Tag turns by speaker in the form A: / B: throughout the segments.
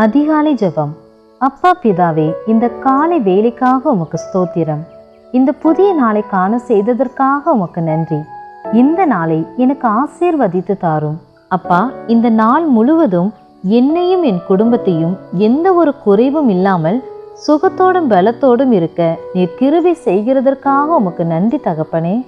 A: அதிகாலை ஜெபம். அப்பா பிதாவே இந்த காலை வேலைக்காக உமக்கு ஸ்தோத்திரம். இந்த புதிய நாளை காண செய்ததற்காக உமக்கு நன்றி. இந்த நாளை எனக்கு ஆசீர்வதித்து தாரும். அப்பா இந்த நாள் முழுவதும் என்னையும் என் குடும்பத்தையும் எந்த ஒரு குறைவும் இல்லாமல் சுகத்தோடும் பலத்தோடும் இருக்க நீர் கிருபை செய்கிறதற்காக உமக்கு நன்றி தகப்பனே.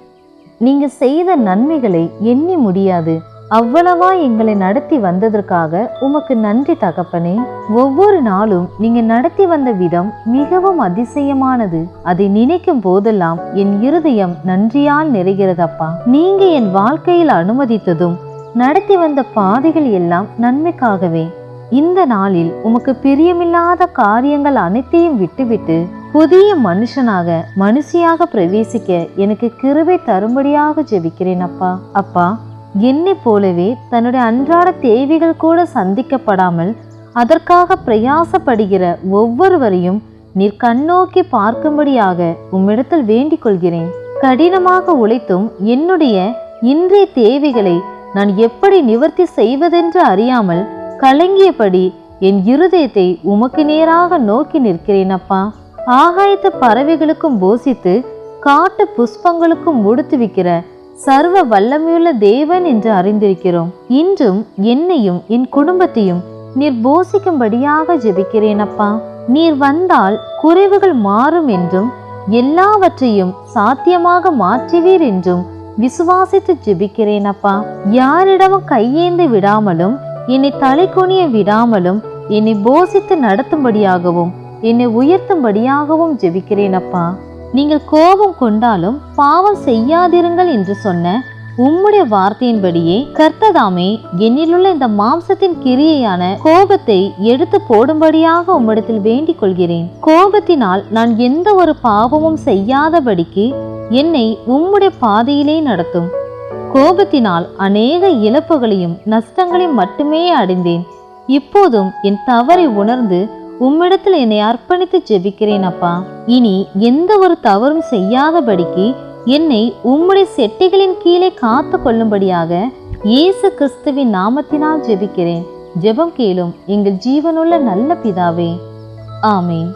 A: நீங்க செய்த நன்மைகளை எண்ணி முடியாது. அவ்வளவா எங்களை நடத்தி வந்ததற்காக உமக்கு நன்றி தகப்பனே. ஒவ்வொரு நாளும் நீங்க நடத்தி வந்த விதம் மிகவும் அதிசயமானது. அதை நினைக்கும் போதெல்லாம் என் இருதயம் நன்றியால் நிறைகிறதப்பா. நீங்க என் வாழ்க்கையில் அனுமதித்ததும் நடத்தி வந்த பாதைகள் எல்லாம் நன்மைக்காகவே. இந்த நாளில் உமக்கு பிரியமில்லாத காரியங்கள் அனைத்தையும் விட்டுவிட்டு புதிய மனுஷனாக மனுஷியாக பிரவேசிக்க எனக்கு கிருபை தரும்படியாக ஜெபிக்கிறேன் அப்பா. அப்பா என்னைப் போலவே தன்னுடைய அன்றாட தேவைகள் கூட சந்திக்கப்படாமல் அதற்காக பிரயாசப்படுகிற ஒவ்வொருவரையும் நீர் கண்ணோக்கி பார்க்கும்படியாக உம்மிடத்தில் வேண்டிக் கொள்கிறேன். கடினமாக உழைத்தும் என்னுடைய இன்றைய தேவைகளை நான் எப்படி நிவர்த்தி செய்வதென்று அறியாமல் கலங்கியபடி என் இருதயத்தை உமக்கு நேராக நோக்கி நிற்கிறேன் அப்பா. ஆகாயத்து பறவைகளுக்கும் போசித்து காட்டு புஷ்பங்களுக்கும் உடுத்துவிக்கிற சர்வ வல்லமையுள்ள தேவன் என்று அறிந்திருக்கிறோம். இன்றும் என்னையும் என் குடும்பத்தையும் நீர் போசிக்கும்படியாக ஜெபிக்கிறேன் அப்பா. நீர் வந்தால் குறைவுகள் மாறும் என்றும் எல்லாவற்றையும் சாத்தியமாக மாற்றுவீர் என்றும் விசுவாசித்து ஜெபிக்கிறேன் அப்பா. யாரிடமும் கையேந்து விடாமலும் என்னை தலை குனிய விடாமலும் என்னை போசித்து நடத்தும்படியாகவும் என்னை உயர்த்தும்படியாகவும் ஜெபிக்கிறேன் அப்பா. நீங்கள் கோபம் கொண்டாலும் பாவம் செய்யாதிருங்கள் என்று சொன்ன உம்முடைய வார்த்தையின்படியே கர்த்ததாமே என்னிலுள்ள இந்த மாம்சத்தின் கிரியையான கோபத்தை எடுத்து போடும்படியாக உம்மிடத்தில் வேண்டிக் கொள்கிறேன். கோபத்தினால் நான் எந்த ஒரு பாவமும் செய்யாதபடிக்கு என்னை உம்முடைய பாதையிலே நடத்தும். கோபத்தினால் அநேக இழப்புகளையும் நஷ்டங்களையும் மட்டுமே அடைந்தேன். இப்போதும் என் தவறை உணர்ந்து உம்மிடத்தில் என்னை அர்ப்பணித்து ஜெபிக்கிறேன் அப்பா. இனி எந்த ஒரு தவறும் செய்யாதபடிக்கு என்னை உம்முடைய செட்டிகளின் கீழே காத்து கொள்ளும்படியாக இயேசு கிறிஸ்துவின் நாமத்தினால் ஜெபிக்கிறேன். ஜெபம் கேளும் எங்கள் ஜீவனுள்ள நல்ல பிதாவே. ஆமேன்.